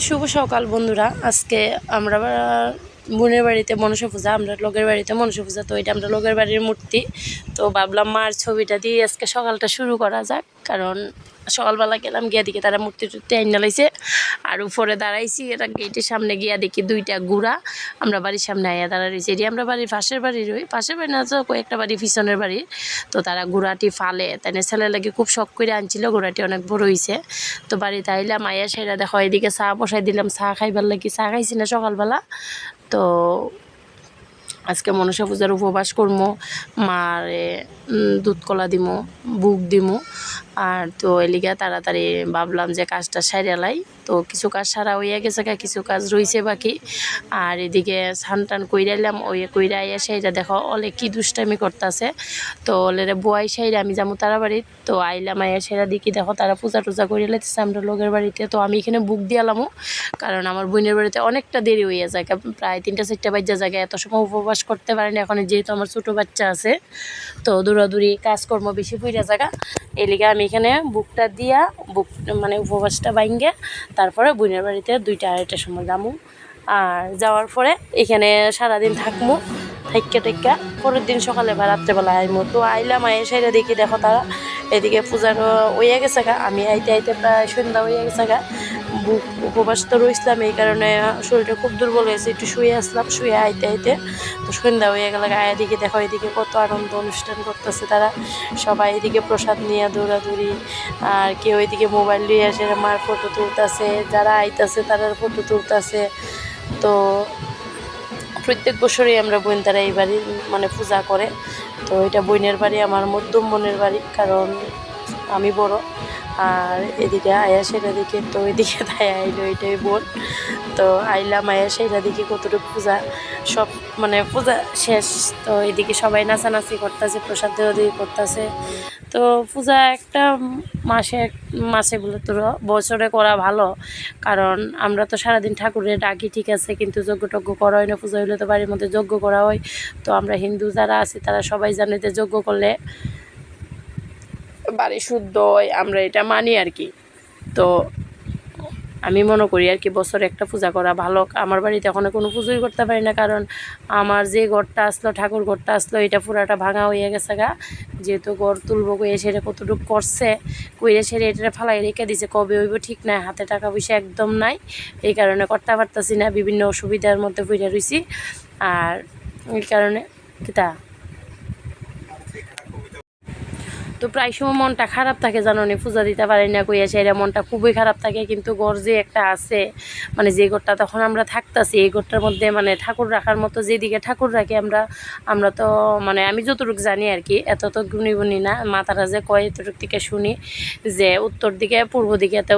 শুভ সকাল বন্ধুরা। আজকে আমরা বোনের বাড়িতে মনসা পূজা, আমরা লোকের বাড়িতে মনসা পূজা, তো এটা আমরা লোকের বাড়ির মূর্তি। তো ভাবলাম মার ছবিটা দিয়ে আজকে সকালটা শুরু করা যাক, কারণ সকালবেলা গেলাম, গিয়া দেখি তারা মূর্তি টুর্তি আইনা লাইছে। আর উপরে দাঁড়াইছি, এটা গেটের সামনে গিয়া দেখি দুইটা গুড়া। আমরা বাড়ির সামনে আইয়া দাঁড়াইছি, এটি আমরা বাড়ির পাশের বাড়ির ওই পাশের বাড়ি না, তো কয়েকটা বাড়ি পিছনের বাড়ি। তো তারা গুড়াটি ফালে তাই না ছেলে লাগে খুব শখ করে আনছিল, গুড়াটি অনেক বড় হয়েছে তো বাড়িতে আইলাম, আইয়া সেটা দেখো, এদিকে চা বসাই দিলাম, চা খাইবার লাগি, চা খাইছি না সকালবেলা। তো আজকে মনসা পূজার উপবাস করব মারে দুধ কলা দিমো বুক দিমো। আর তো এলিগা তাড়াতাড়ি ভাবলাম যে কাজটা সারিয়ালাই তো কিছু কাজ সারা হইয়া গেছে গা, কিছু কাজ রইছে বাকি। আর এদিকে স্নান টান কইরাইলাম ওই কইরা আইয়া সেইটা দেখো অলে কি দুষ্টামি করতেছে। তো ওলেরে বুয়াই সাইরে আমি যাব তারা বাড়ি তো আইলাম আইয়া সেরা দেখি দেখো তারা পূজা টুজা করে লাইতেছে আমরা লোকের বাড়িতে। তো আমি এখানে বুক দিয়ালামও কারণ আমার বোনের বাড়িতে অনেকটা দেরি হইয়া যায় প্রায় তিনটা চারটা বাজ্যা জায়গায় এত সময় উপবাস করতে পারেনি এখন যেহেতু আমার ছোটো বাচ্চা আছে তো দৌড়াদৌড়ি কাজকর্ম বেশি পইরা জায়গা এলিগে আমি এখানে বুকটা দিয়া বুক মানে উপবাসটা বাইঙ্গে তারপরে বুনের বাড়িতে দুইটা আড়াইটার সময় যামু। আর যাওয়ার পরে এখানে সারাদিন থাকব থাইকা টাইকা পরের দিন সকালে বা রাত্রেবেলা আইমো। তো আইলাম আইয়া সাইডে দেখি দেখো তারা। এদিকে পূজার ওইয়া গেছে গা। আমি আইতে আইতে প্রায় সন্ধ্যা হইয়া গেছে গা। উপবাস তো রইছিলাম, এই কারণে শরীরটা খুব দুর্বল হয়েছে। একটু শুয়ে আসলাম, শুয়ে আইতে আইতে তো সন্ধ্যা হয়ে গেল। গায়ে দিকে দেখো, এদিকে কত আনন্দ অনুষ্ঠান করতেছে তারা। সবাই এদিকে প্রসাদ নিয়ে দৌড়াদৌড়ি, আর কেউ এদিকে মোবাইল নিয়ে আসে, মার ফটো তুলতেছে। যারা আইতাছে তাদের ফটো তুলতেছে। তো প্রত্যেক বছরই আমরা বোন তারা এই বাড়ি মানে পূজা করে। তো এটা বোনের বাড়ি, আমার মধ্যম বোনের বাড়ি, কারণ আমি বড়। আর এদিকে আয়া সেটা দিকে তো এদিকে তাই আইলো, এটাই বোন। তো আইলাম আয়া সেটা দিকে কতটুকু পূজা, সব মানে পূজা শেষ। তো এদিকে সবাই নাচানাচি করতেছে, প্রসাদ দেওয়া করতেছে। তো পূজা একটা মাসে মাসে বলে তো বছরে করা ভালো। কারণ আমরা তো সারাদিন ঠাকুরের ডাকি, ঠিক আছে, কিন্তু যজ্ঞ টজ্ঞ করা হয় না, পুজো হইলে তো বাড়ির মধ্যে যজ্ঞ করা হয়। তো আমরা হিন্দু যারা আছি, তারা সবাই জানে যে যজ্ঞ করলে বাড়ি শুদ্ধ আমরা এটা মানি আর কি। তো আমি মনে করি আর কি, বছরে একটা পূজা করা ভালো। আমার বাড়িতে এখনও কোনো পুজোই করতে পারি না, কারণ আমার যে ঘরটা আসলো, ঠাকুর ঘরটা আসলো, এটা পুরাটা ভাঙা হয়ে গেছে গা। যেহেতু ঘর তুলবো কইয়ে সেটা কতটুকু করছে, কইরে সেরে এটা ফালাই রেখে দিছে, কবে হইব ঠিক নাই, হাতে টাকা পয়সা একদম নাই। এই কারণে করতে পারতাছি না, বিভিন্ন অসুবিধার মধ্যে পড়ে রইছি। আর এই কারণে, কিতা? তো প্রায় সময় মনটা খারাপ থাকে জানো নি পূজা দিতে পারি না, কইয়া সেটা মনটা খুবই খারাপ থাকে, কিন্তু ঘর যে একটা আছে মানে যে ঘরটা তখন আমরা থাকতাছি, এই ঘরটার মধ্যে মানে ঠাকুর রাখার মতো যেদিকে ঠাকুর রাখি আমরা আমরা তো মানে আমি যতটুকু জানি আর কি, এত তো গুনি গুনি না, মাতারা যে কয় এতটুক থেকে শুনি যে উত্তর দিকে, পূর্ব দিকে, তো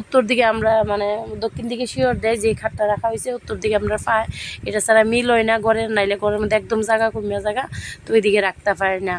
উত্তর দিকে আমরা মানে দক্ষিণ দিকে শিওর দেয় যে খাটটা রাখা হয়েছে, উত্তর দিকে আমরা পাই, এটা ছাড়া মিল হয় না, ঘরের নাইলে ঘরের মধ্যে একদম জায়গা কমিয়া জায়গা, তো ওইদিকে রাখতে পারি না।